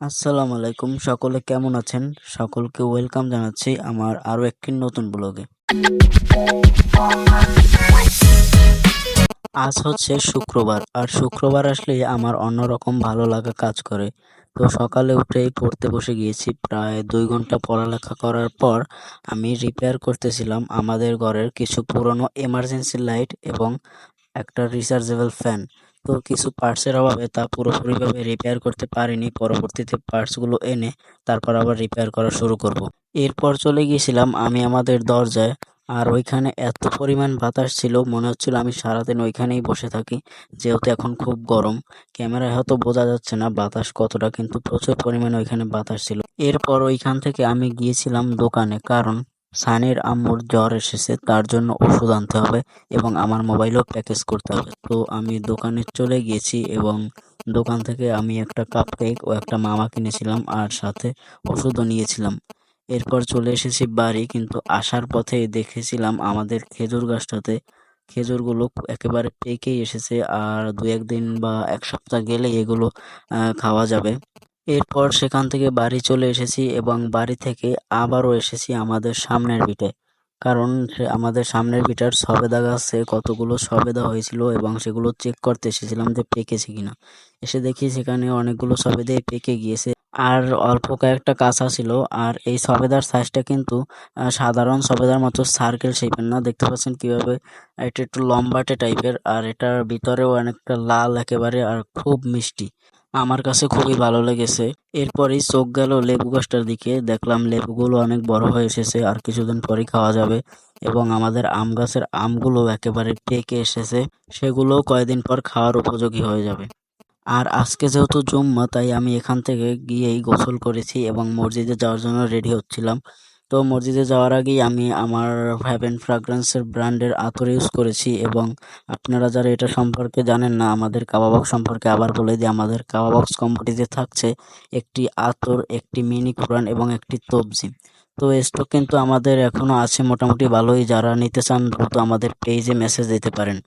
আসসালামু আলাইকুম। সকলে কেমন আছেন? সকলকে ওয়েলকাম জানাচ্ছি আমার আরও একটি নতুন ব্লগে। আজ হচ্ছে শুক্রবার, আর শুক্রবার আসলে আমার অন্যরকম ভালো লাগা কাজ করে। তো সকালে উঠেই পড়তে বসে গিয়েছি। প্রায় দুই ঘণ্টা পড়ালেখা করার পর আমি রিপেয়ার করতেছিলাম আমাদের ঘরের কিছু পুরনো এমার্জেন্সি লাইট এবং একটা রিচার্জেবল ফ্যান তো কিছু পার্টসের অভাবে তা পুরোপুরিভাবে রিপেয়ার করতে পারিনি। পরবর্তীতে পার্টসগুলো এনে তারপর আবার রিপেয়ার করা শুরু করব। এরপর চলে গিয়েছিলাম আমি আমাদের দরজায়। আর ওইখানে এত পরিমাণ বাতাস ছিল, মনে হচ্ছিল আমি সারাদিন ওইখানেই বসে থাকি, যেহেতু এখন খুব গরম। ক্যামেরায় হয়তো বোঝা যাচ্ছে না বাতাস কতটা, কিন্তু প্রচুর পরিমাণে ওইখানে বাতাস ছিল। এরপর ওইখান থেকে আমি গিয়েছিলাম দোকানে, কারণ সানির আম্মুর জ্বর এসেছে, তার জন্য ওষুধ আনতে হবে এবং আমার মোবাইলও প্যাকেজ করতে হবে। তো আমি দোকানে চলে গিয়েছি এবং দোকান থেকে আমি একটা কাপ কেক ও একটা মামা কিনেছিলাম আর সাথে ওষুধও নিয়েছিলাম। এরপর চলে এসেছি বাড়ি, কিন্তু আসার পথে দেখেছিলাম আমাদের খেজুর গাছটাতে খেজুরগুলো একেবারে পেকেই এসেছে আর দু একদিন বা এক সপ্তাহ গেলে এগুলো খাওয়া যাবে। এরপর সেখান থেকে বাড়ি চলে এসেছি এবং বাড়ি থেকে আবারও এসেছি আমাদের সামনের ভিটে কারণ আমাদের সামনের ভিটার সবেদা গাছে কতগুলো সবেদা হয়েছিল এবং সেগুলো চেক করতে এসেছিলাম যে পেকেছে কিনা। এসে দেখি সেখানে অনেকগুলো সবেদাই পেকে গিয়েছে। আর অল্প কয়েকটা কাঁচা ছিল। আর এই সবেদার সাইজটা কিন্তু সাধারণ সবেদার মতো সার্কেল শেপের না। দেখতে পাচ্ছেন কীভাবে? এটা একটু লম্বাটে টাইপের আর এটার ভিতরেও অনেকটা লাল একেবারে আর খুব মিষ্টি। আমার কাছে খুবই ভালো লেগেছে। এরপরেই চোখ গেল লেবু গাছটার দিকে। দেখলাম লেবুগুলো অনেক বড় হয়ে এসেছে, আর কিছুদিন পরেই খাওয়া যাবে। এবং আমাদের আম গাছের আমগুলো একেবারে পেকে এসেছে। সেগুলোও কয়েকদিন পর খাওয়ার উপযোগী হয়ে যাবে। আর আজকে যেহেতু জুম্মা, তাই আমি এখান থেকে গিয়েই গোসল করেছি এবং মসজিদে যাওয়ার জন্য রেডি হচ্ছিলাম। তো মসজিদে যাওয়ার আগেই আমি আমার হ্যাভেন ফ্রাগ্রেন্সের ব্র্যান্ডের আতর ইউজ করেছি এবং আপনারা যারা এটা সম্পর্কে জানেন না, আমাদের কাবাবক্স সম্পর্কে আবার বলে দিই, আমাদের কাবাবক্স কোম্পানিতে থাকছে একটি আতর, একটি মিনি কোরআন এবং একটি তবজি। তো স্টক কিন্তু আমাদের এখনও আছে মোটামুটি ভালোই, যারা নিতে চান দ্রুত আমাদের পেজে মেসেজ দিতে পারেন।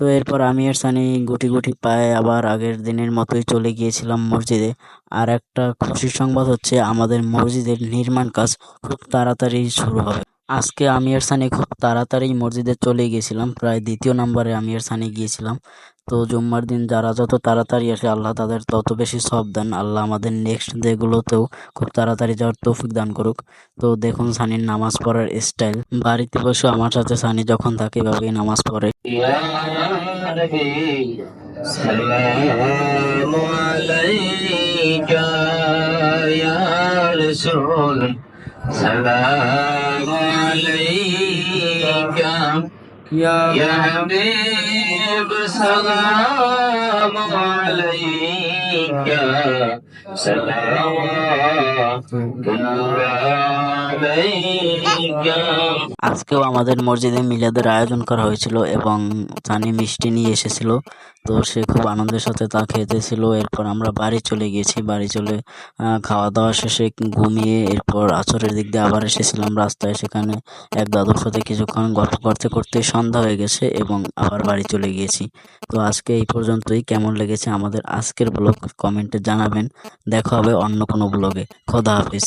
তো এরপর আমি আর সানি গুটি গুটি পায়ে আবার আগের দিনের মতোই চলে গিয়েছিলাম মসজিদে। আর একটা খুশির সংবাদ হচ্ছে, আমাদের মসজিদের নির্মাণ কাজ খুব তাড়াতাড়ি শুরু হবে। আজকে আমি এর সানি খুব তাড়াতাড়ি মসজিদে চলে গিয়েছিলাম। প্রায় দ্বিতীয় নম্বরে আমি এর সানি গিয়েছিলাম। তো জুম্মার দিন যারা যত তাড়াতাড়ি আসে, আল্লাহ তাদের তত বেশি সব দেন। আল্লাহ আমাদের নেক্সট ডেগুলোতেও খুব তাড়াতাড়ি যাওয়ার তৌফিক দান করুক। তো দেখুন সানির নামাজ পড়ার স্টাইল বাড়িতে বসে আমার সাথে সানি যখন থাকে এভাবে নামাজ পড়ে। সালামু আলাইকা ইয়া রাসূল। سلام عليك يا حبيب سلام عليك سلام عليك আজকেও আমাদের মসজিদে মিলাদের আয়োজন করা হয়েছিল এবং সানি মিষ্টি নিয়ে এসেছিল তো সে খুব আনন্দের সাথে তা খেতেছিল এরপর আমরা বাড়ি চলে গিয়েছি বাড়ি চলে খাওয়া দাওয়া শেষে ঘুমিয়ে এরপর আচরের দিক দিয়ে আবার এসেছিলাম রাস্তায় সেখানে এক দাদুর সাথে কিছুক্ষণ গল্প করতে করতে সন্ধ্যা হয়ে গেছে এবং আবার বাড়ি চলে গিয়েছি তো আজকে এই পর্যন্তই। কেমন লেগেছে আমাদের আজকের ব্লগ? কমেন্টে জানাবেন। দেখা হবে অন্য কোনো ব্লগে। খোদা হাফিজ।